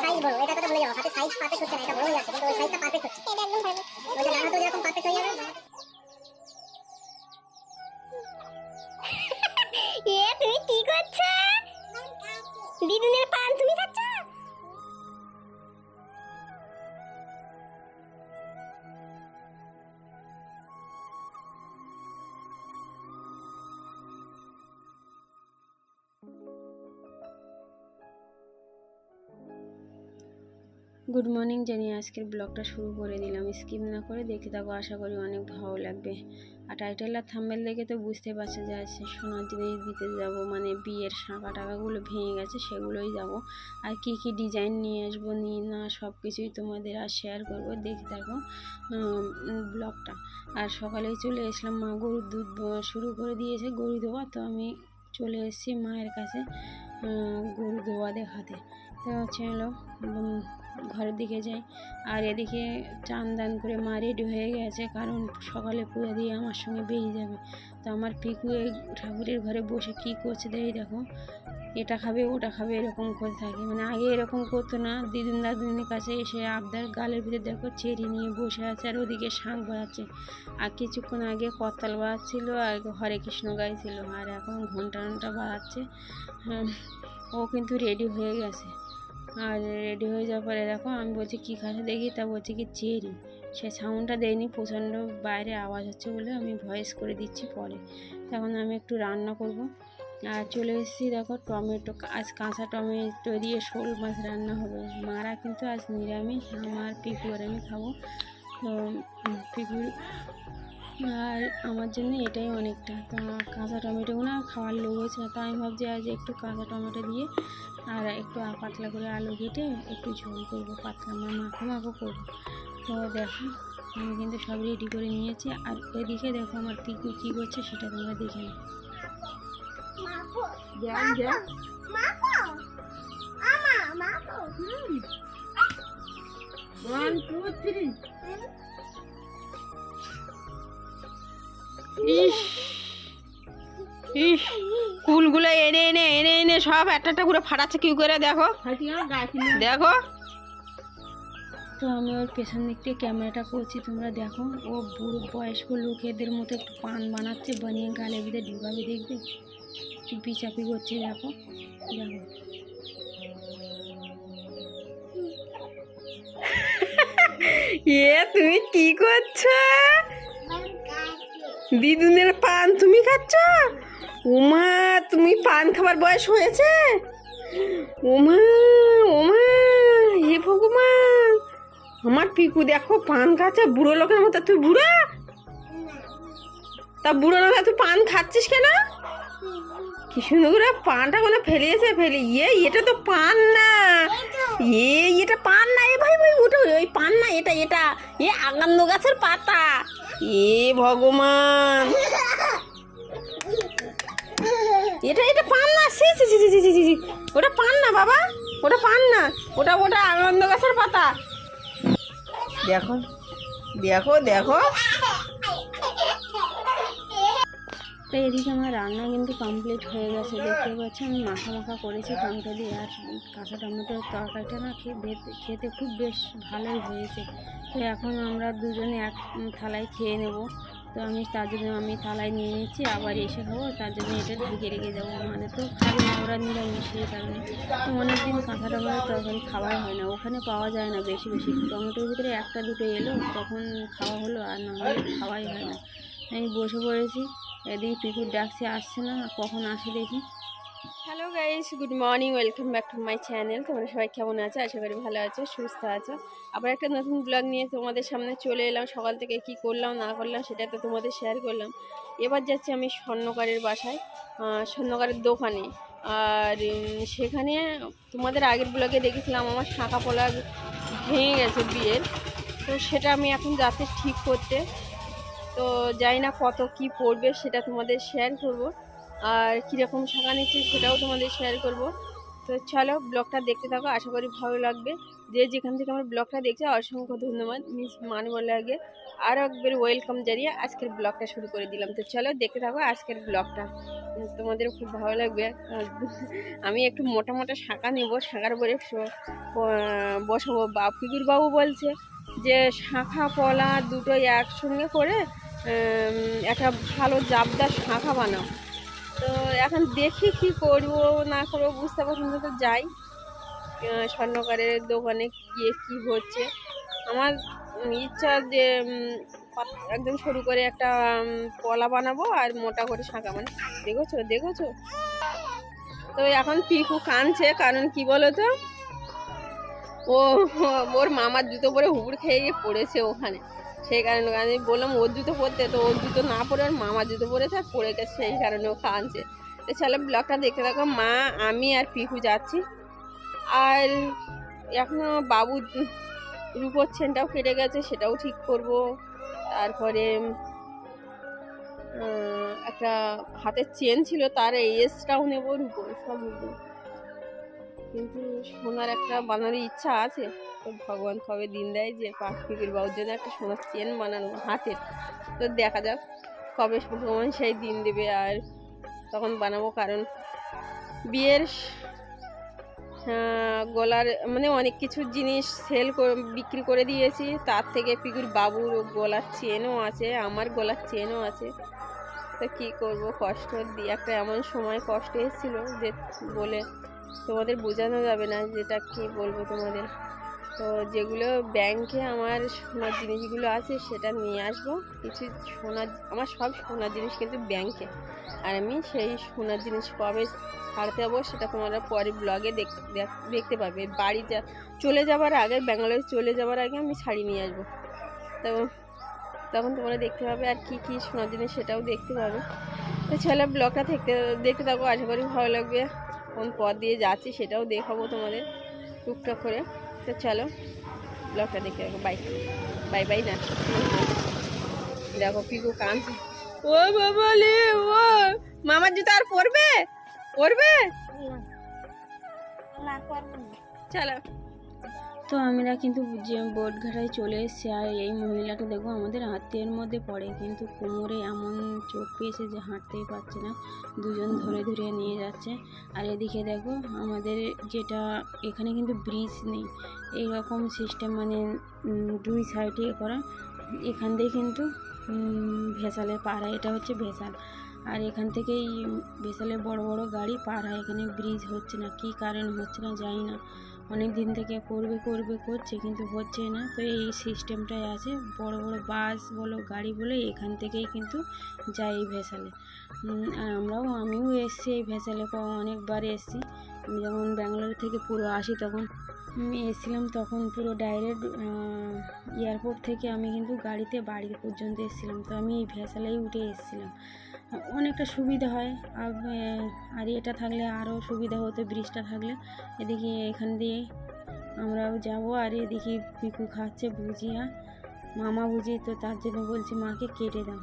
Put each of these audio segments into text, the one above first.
Size বড় এটা কথা বলে যাও হাতে সাইজ পারফেক্ট হচ্ছে না এটা বড় হয়ে যাচ্ছে কিন্তু ওই সাইজটা পারফেক্ট হচ্ছে এটা একদম পারফেক্ট ওই গুড মর্নিং জানিয়ে আজকের ব্লগটা শুরু করে দিলাম। স্কিপ না করে দেখে থাকো আশা করি অনেক ভালো লাগবে। আর টাইটেল আর থাম্বেল দেখে তো বুঝতে পারছে যে আজকে সোনার জিনিস দিতে যাব মানে বিয়ের শাঁখা টাকাগুলো ভেঙে গেছে সেগুলোই যাব। আর কি কি ডিজাইন নিয়ে আসব নিয়ে না সব কিছুই তোমাদের আর শেয়ার করব দেখে থাকো ব্লগটা। আর সকালেই চলে এসলাম মা গরুর দুধ শুরু করে দিয়েছে গরু দেওয়া তো আমি চলে এসেছি মায়ের কাছে গরু দেওয়া দেখাতে। তো উম, ঘরের দিকে যাই। আর এদিকে চান দান করে মা রেডি হয়ে গেছে কারণ সকালে পুজো দিয়ে আমার সঙ্গে বেরিয়ে যাবে। তো আমার পিকু এই ঠাকুরের ঘরে বসে কি করছে দেখি দেখো। এটা খাবে ওটা খাবে এরকম করে থাকে। মানে আগে এরকম করতো না। দিদিন দাদুনের কাছে এসে আবদার গালের ভিতরে দেখো চেরি নিয়ে বসে আছে আর ওদিকে শাঁখ বাজাচ্ছে আর কিছুক্ষণ আগে করতাল বাজাচ্ছিল আর হরে কৃষ্ণ গাইছিল। আর এখন ঘণ্টা ঘণ্টা বাজাচ্ছে। হ্যাঁ, ও কিন্তু রেডি হয়ে গেছে। আর রেডি হয়ে যাওয়ার পরে দেখো আমি বলছি, কী খাসে দেখি? তা বলছি কি, চেরি। সে সাউন্ডটা দেয়নি, প্রচণ্ড বাইরে আওয়াজ হচ্ছে বলে আমি ভয়েস করে দিচ্ছি পরে। তখন আমি একটু রান্না করব। আর চলে এসেছি দেখো, টমেটো আজ কাঁচা টমেটো দিয়ে শোল মাছ রান্না হবে। মারা কিন্তু আজ নিরামিষ, আমার পিকু আর আমি খাব। তো পিকুর আর আমার জন্য এটাই অনেকটা। তো কাঁচা টমেটোগুলো খাওয়ার লোক হয়েছে তো আমি ভাবছি আজ একটু কাঁচা টমেটো দিয়ে আর একটু পাতলা করে আলু কেটে একটু ঝোল করব পাতলা মা মাখো মাখো করব। তো দেখো আমি কিন্তু সব রেডি করে নিয়েছি। আর এদিকে দেখো আমার পিকু কী করছে সেটা তোমরা দেখে নাও। ইস। ইস ফুলগুলো এনে এনে এনে এনে সব একটা একটা করে ফাটাচ্ছে কি করে দেখো। দেখো। তো আমি ওর পেছন দিক থেকে ক্যামেরাটা করছি তোমরা দেখো। ও বুড়ো বয়স্ক লোকেদের মতো একটু পান বানাচ্ছে বানিয়ে গালে ভিতরে ঢুকাবে দেখবে? চুপি চাপি করছে দেখো। দেখো। এ তুমি কি করছ? দিদুনের পান তুমি খাচ্ছ? উমা, তুমি পান খাবার বয়স হয়েছে? ওমা ওমা হে ভগবান। আমার পিকু, দেখো, পান খাচ্ছে, বুড়ো লোকের মতো। তুই বুড়া? তা বুড়ো লোক তুই পান খাচ্ছিস কেন? কি সুন্দর করে পানটা কোনো ফেলিয়েছে, ফেলি ইয়ে এটা তো পান না। এ, এটা পান না, এ ভাই ভাই ওটা ওই পান না, এটা এটা। এ আগান্দ গাছের পাতা। এ, ভগবান। এটা এটা পান না। সি সি সি সি সি ওটা পান না, বাবা। ওটা পান না। ওটা ওটা আনন্দ গাছের পাতা। দেখো দেখো দেখো। তো এদিকে আমার রান্না কিন্তু কমপ্লিট হয়ে গেছে। দেখতে পাচ্ছি, আমি মাখা মাখা করেছি, টমেটো দিয়ে। আর কাঁচা টমেটোর তরকারিটা না খেতে খুব বেশ ভালোই হয়েছে। তো এখন আমরা দুজনে এক থালায় খেয়ে নেব। তো আমি তার জন্য আমি থালায় নিয়ে নিচ্ছি আবার এসে খাব, তার জন্য এটা ঢুকে রেখে যাব। আমাদের তো খাবে না, ওরা নিরামিষ সেই কারণে। তো অনেকদিন কাঁচা তো তরকারি খাওয়াই হয় না, ওখানে পাওয়া যায় না বেশি বেশি। টমেটোর ভিতরে একটা দুটো এলো, তখন খাওয়া হলো, আর না হলে খাওয়াই হয় না। আমি বসে পড়েছি, এদিকে পিকুর ডাকছে, আসছে না, কখন আসে দেখি। Hello guys good morning welcome back to my channel তোমরা সবাই কেমন আছো? আশা করি ভালো আছো, সুস্থ আছো। আবার একটা নতুন ব্লগ নিয়ে তোমাদের সামনে চলে এলাম। সকাল থেকে কি করলাম, না করলাম, সেটা তো তোমাদের শেয়ার করলাম। এবার যাচ্ছি আমি স্বর্ণকারের বাসায় স্বর্ণকারের দোকানে। আর সেখানে তোমাদের আগের ব্লগে দেখেছিলাম, আমার শাঁখা পোলা ভেঙে গেছে বিয়ের। তো সেটা আমি এখন যাচ্ছি ঠিক করতে। তো জানি না কত কি পড়বে, সেটা তোমাদের শেয়ার করব। আর কীরকম শাখা নিচ্ছি সেটাও তোমাদের শেয়ার করব। তো চলো ব্লগটা দেখতে থাকো, আশা করি ভালো লাগবে। যে যেখান থেকে আমার ব্লগটা দেখছে, অসংখ্য ধন্যবাদ মিস মানবলাগে আরও একবার ওয়েলকাম জানিয়ে আজকের ব্লগটা শুরু করে দিলাম। তো চলো দেখতে থাকো আজকের ব্লগটা। তোমাদের খুব ভালো লাগবে। আমি একটু মোটা মোটা শাঁখা নেব স- ব- বসাবো। বা ফিগুর বাবু বলছে যে শাঁখা পলা দুটো একসঙ্গে করে একটা ভালো জাবদার শাঁখা বানাও। তো এখন দেখি কি করব, না করব বুঝতে পারছি না, তো যাই। স্বর্ণকারের দোকানে গিয়ে কি হচ্ছে। আমার ইচ্ছা যে একদম সরু করে একটা পলা বানাবো আর মোটা করে শাঁখা মানে দেখেছ দেখেছ? তো এখন পিকু কাঁদছে, কারণ কি বলো তো ও, ওর মামার জুতো পরে হুবড় খেয়ে গিয়ে পড়েছে ওখানে। সেই কারণে আমি বললাম, ওর জুতো পরতে। তো ওর জুতো না পরে ওর মামার জুতো পরেছে আর পড়ে গেছে, সেই কারণে ও কাঁদছে তো চলো ব্লগটা দেখতে থাকো, মা, আমি আর পিকু যাচ্ছি। আর এখনও বাবু রূপোর চেনটাও কেটে গেছে, সেটাও ঠিক করব। তারপরে একটা হাতের চেন ছিল, তার এসটাও নেব, রূপোর সব কিন্তু সোনার একটা বানানোর ইচ্ছা আছে। তো ভগবান কবে দিন দেয় যে পাখ ফিকির বাবুর জন্য একটা সোনার চেন বানানো হাতের তো দেখা যাক কবে ভগবান সেই দিন দেবে আর তখন বানাবো। কারণ বিয়ের গলার মানে অনেক কিছু জিনিস সেল বিক্রি করে দিয়েছি। তার থেকে পিকুর বাবুর গলার চেনও আছে, আমার গলার চেনও আছে। তো কী করব? কষ্ট দিয়ে একটা এমন সময় কষ্ট এসেছিল যে বলে তোমাদের বোঝানো যাবে না যেটা কি বলব তোমাদের। তো যেগুলো ব্যাংকে আমার সোনার জিনিসগুলো আছে সেটা নিয়ে আসব। কিছু সোনার, আমার সব সোনার জিনিস কিন্তু ব্যাংকে আর আমি সেই সোনার জিনিস কবে ছাড়তে যাব সেটা তোমরা পরে ব্লগে দেখতে পাবে। বাড়ি যা, চলে যাবার আগে ব্যাঙ্গালোর চলে যাবার আগে আমি শাড়ি নিয়ে আসব। তো তখন তোমরা দেখতে পাবে আর কি কি সোনার জিনিস সেটাও দেখতে পাবে। তো ছেলে ব্লগটা দেখতে দেখতে থাকব আশা করি ভালো লাগবে। কোন পথ দিয়ে যাচ্ছি সেটাও দেখাবো তোমাদের টুকটাক করে। তো চলো ব্লগটা দেখে রাখো বাই বাই বাই না। দেখো পিকু কাঁদছে। ও বাবা লে ও! মামার জুতো আর পরবে? পরবে? চলো। তো আমরা কিন্তু যে বোটঘাটায় চলে এসেছি, আর এই মহিলাটা দেখো আমাদের আত্মীয়ের মধ্যে পড়ে, কিন্তু কোমরে এমন চোট পেয়েছে যে হাঁটতেই পারছে না। দুজন ধরে ধরে নিয়ে যাচ্ছে। আর এদিকে দেখো আমাদের যেটা, এখানে কিন্তু ব্রিজ নেই। এই রকম সিস্টেম মানে দুই সাইডে করা। এখান দিয়ে কিন্তু ভেসালে হয় এটা হচ্ছে ভেসাল। আর এখান থেকেই ভেসালে বড় বড় গাড়ি পাড়া, এখানে ব্রিজ হচ্ছে না, কী কারণ হচ্ছে না জানি না। অনেক দিন থেকে করবে করবে, করছে, কিন্তু হচ্ছে না। তো এই সিস্টেমটাই আছে। বড় বড় বাস বলো, গাড়ি বলো, এখান থেকেই কিন্তু যায় এই ভেসালে। আমরাও, আমিও এসেছি এই ভেসালে অনেকবার এসেছি। আমি যখন ব্যাঙ্গালোর থেকে পুরো আসি তখন এসেছিলাম তখন পুরো ডাইরেক্ট এয়ারপোর্ট থেকে আমি কিন্তু গাড়িতে বাড়ি পর্যন্ত এসেছিলাম। তো আমি এই ভেসালেই উঠে এসেছিলাম। অনেকটা সুবিধা হয়। আর এটা থাকলে আরও সুবিধা হতো, ব্রিজটা থাকলে। এদিকে এখান দিয়ে আমরাও যাব আর এদিকে পিকু খাচ্ছে ভুজিয়া। মামা বুঝি তো তার জন্য বলছি, মাকে কেটে দাও।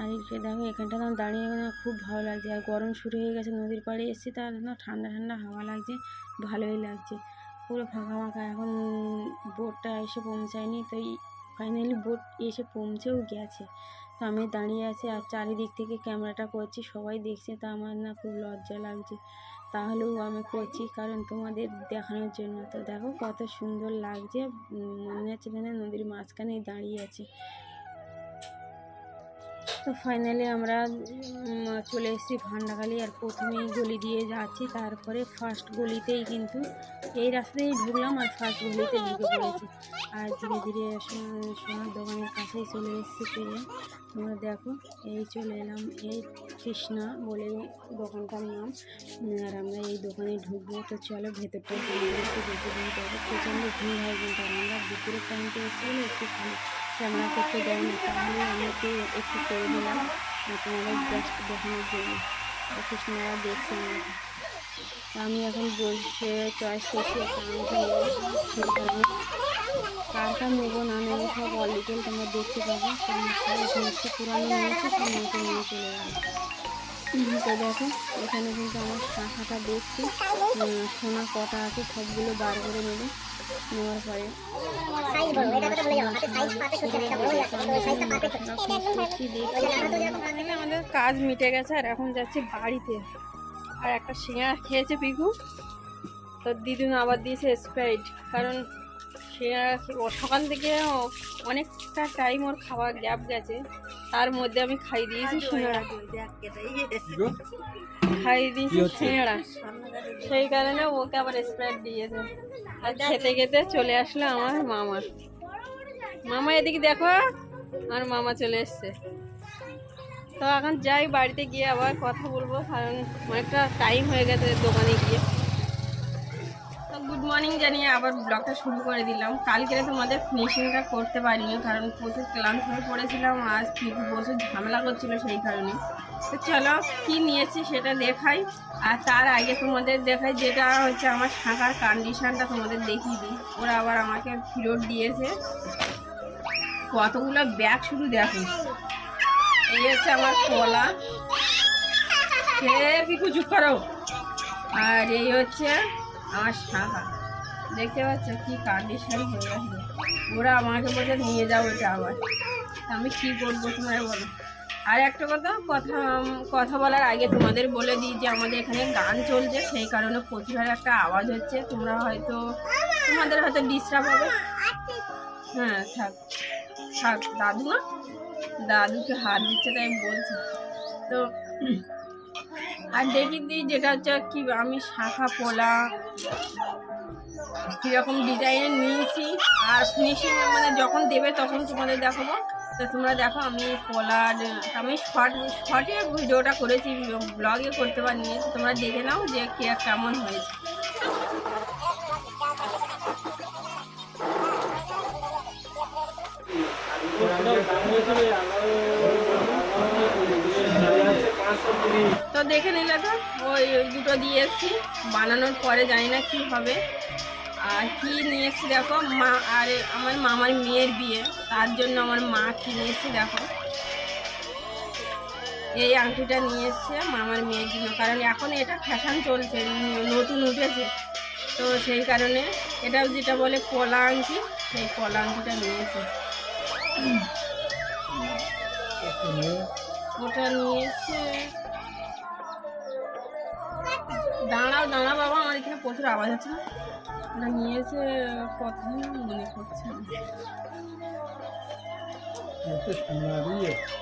আর এদিকে দেখো, এখানটা না দাঁড়িয়ে না খুব ভালো লাগছে। আর গরম শুরু হয়ে গেছে, নদীর পাড়ে এসেছি তার না ঠান্ডা ঠান্ডা হাওয়া লাগছে, ভালোই লাগছে। পুরো ফাঁকা ফাঁকা, এখন বোটটা এসে পৌঁছায়নি, তো ফাইনালি বোট এসে পৌঁছেও গেছে। তো আমি দাঁড়িয়ে আছি আর চারিদিক থেকে ক্যামেরাটা করছি, সবাই দেখছে, তা আমার না খুব লজ্জা লাগছে। তাহলেও আমি করছি, কারণ তোমাদের দেখানোর জন্য। তো দেখো কত সুন্দর লাগছে মনে হচ্ছে যেন নদীর মাঝখানে দাঁড়িয়ে আছি। তো ফাইনালি আমরা চলে এসেছি ভান্ডাখালি আর প্রথমেই গলি দিয়ে যাচ্ছি। তারপরে ফার্স্ট গলিতেই কিন্তু এই রাস্তাতেই ঢুকলাম আর ফার্স্ট গলিতে ঢুকে পড়েছি। আর ধীরে ধীরে সোনার দোকানের কাছেই চলে এসেছি পেয়ে। তোমরা দেখো, এই চলে এলাম, এই কৃষ্ণা বলে দোকানটার নাম। আর আমরা এই দোকানে ঢুকবো। তো চলো ভেতরটা প্রচণ্ড ভিড় হয় কিন্তু আমরা দুপুরের টাইমটা এসে গেলে একটু ক্যামেরা করতে দেয় না, তাহলে আমাকে একটু করে দিলাম। আপনারা জাস্ট দেখানোর জন্য। কৃষ্ণরা দেখছেন আমি এখন বলছি চয়েস করছি কারটা নেব না নেব সব অল তোমরা দেখতে পাবো। পুরানো নিয়েছি সব নতুন নিয়ে চলে যাব। তো দেখো। এখানে কিন্তু আমার শাখাটা দেখছি। সোনা কটা আছে সবগুলো বার করে নেবে নেওয়ার পরে। হয়ে আমাদের কাজ মিটে গেছে আর এখন যাচ্ছি বাড়িতে। আর একটা সিঙ্গারা খেয়েছে পিকু তো দিদুন আবার দিয়েছে স্প্রাইট কারণ খে- সকাল থেকে অনেকটা টাইম ওর খাওয়ার গ্যাপ গেছে। তার মধ্যে আমি খাই দিয়েছি খাই দিয়েছি সিঙ্গারা। সেই কারণে ওকে আবার স্প্রাইট দিয়েছে। আর খেতে খেতে চলে আসলো আমার মামা। মামা এদিকে দেখো আর মামা চলে এসছে। তো এখন যাই বাড়িতে গিয়ে আবার কথা বলব কারণ অনেকটা টাইম হয়ে গেছে দোকানে গিয়ে। মর্নিং জানিয়ে আবার ব্লগটা শুরু করে দিলাম। কালকে তোমাদের ফিনিশিংটা করতে পারিনি, কারণ প্রচুর ক্লান্ত হয়ে পড়েছিলাম আজ পিকু প্রচুর ঝামেলা করছিল সেই কারণে। তো চলো, কি নিয়েছি সেটা দেখাই, আর তার আগে তোমাদের দেখাই যেটা হচ্ছে আমার শাখার কন্ডিশনটা তোমাদের দেখিয়ে দিই। ওরা আবার আমাকে ফেরত দিয়েছে। কতগুলো ব্যাগ শুধু দেখো। এই হচ্ছে আমার কলা। সে পিকু চুপ করো। আর এই হচ্ছে আমার শাখা। দেখতে পাচ্ছ কি কন্ডিশন হয়ে গেছে ওরা আমাকে বলছে, নিয়ে যাও এটা আবার। আমি কি করব তোমায় বলো? আর একটা কথা কথা কথা বলার আগে তোমাদের বলে দিই যে আমাদের এখানে গান চলছে, সেই কারণে প্রচুর একটা আওয়াজ হচ্ছে। তোমরা হয়তো, তোমাদের হয়তো ডিস্টার্ব হবে। হ্যাঁ থাক থাক, দাদু না? দাদুকে হাত দিচ্ছে তাই বলছি। তো, আর দেখি দিই যেটা হচ্ছে কি, আমি শাখা পোলা কীরকম ডিজাইনের নিয়েছি। আর ফিনিশিং মানে যখন দেবে তখন তোমাদের দেখাবো। তো তোমরা দেখো, আমি পোলার আমি শর্ট শর্টে ভিডিওটা করেছি ব্লগে করতে পারিনি। তোমরা দেখে নাও যে কেমন হয়েছে। তো দেখে নিলে তো ওই দুটো দিয়ে এসছি। বানানোর পরে জানি না কি হবে। আর কি নিয়েছি দেখো? মা আর আমার মামার মেয়ের বিয়ে। তার জন্য আমার মা কিনে এসছি দেখো? এই আংটিটা নিয়ে মামার মেয়ের জন্য। কারণ এখন এটা ফ্যাশন চলছে, নতুন উঠেছে। তো সেই কারণে এটা যেটা বলে কলা আংটি, সেই কলা আংটিটা নিয়েছে। ওটা নিয়ে এসে দাঁড়াও দাঁড়াও বাবা, আমার এখানে প্রচুর আওয়াজ আছে না? ওটা নিয়েছে কথা মনে করছে না।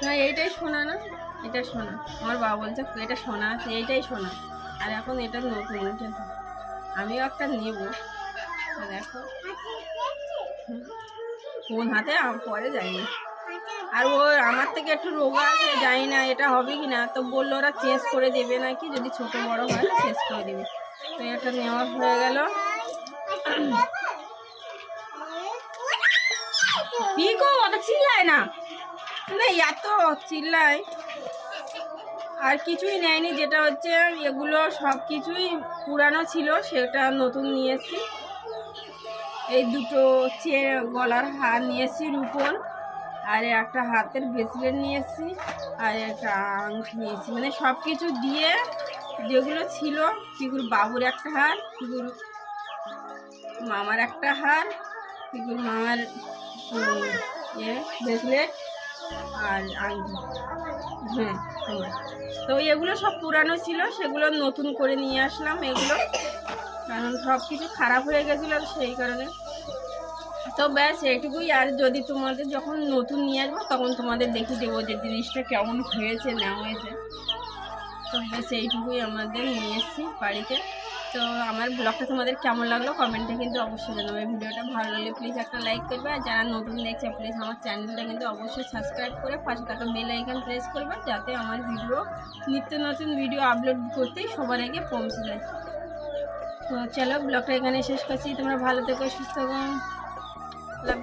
না, এইটাই শোনা না এটা শোনা আমার বাবা বলছে, এটা শোনা আছে, এইটাই শোনা আর এখন এটা নতুন উঠেছে আমিও একটা নেব। দেখো। কোন হাতে? পরে যায়নি আর ও আমার থেকে একটু রোগা আছে জানি না, এটা হবে কি না? তো বলল, ওরা চেঞ্জ করে দেবে নাকি? যদি ছোট বড় হয়, চেঞ্জ করে দেবে। তো এটা নেওয়া হয়ে গেল। কি চিল্লায় না? এত চিল্লায়। আর কিছুই নেয়নি, যেটা হচ্ছে এগুলো সব কিছুই পুরানো ছিল, সেটা নতুন নিয়েছি এই দুটো হচ্ছে গলার হার নিয়েছি রুপোর। আর একটা হাতের ব্রেসলেট নিয়েছি আর একটা আংটি নিয়েছি মানে সব কিছু দিয়ে যেগুলো ছিল পিকুর বাবুর একটা হার পিকুর মামার একটা হার পিকুর মামার ইয়ে ব্রেসলেট আর আংটি হ্যাঁ তো এগুলো সব পুরানো ছিল, সেগুলো নতুন করে নিয়ে আসলাম এগুলো, কারণ সব কিছু খারাপ হয়ে গেছিল সেই কারণে। তো ব্যাস এইটুকুই আর যদি তোমাদের যখন নতুন নিয়ে আসব, তখন তোমাদের দেখিয়ে দেবো যে জিনিসটা কেমন হয়েছে, না হয়েছে। তো ব্যাস, এইটুকুই আমাদের নিয়ে এসেছি বাড়িতে। তো আমার ব্লগটা তোমাদের কেমন লাগল কমেন্টে কিন্তু অবশ্যই জানাবে। ভিডিওটা ভালো লাগলে প্লিজ একটা লাইক করবে। আর যারা নতুন দেখছে প্লিজ আমার চ্যানেলটা কিন্তু অবশ্যই সাবস্ক্রাইব করে পাশে থাকা বেল আইকন প্রেস করবে যাতে আমার ভিডিও নিত্য নতুন ভিডিও আপলোড করতেই সবার আগে পৌঁছে যায়। তো চলো, ব্লগটা এখানে শেষ করছি। তোমরা ভালো থেকো, সুস্থ থাকো। লাভ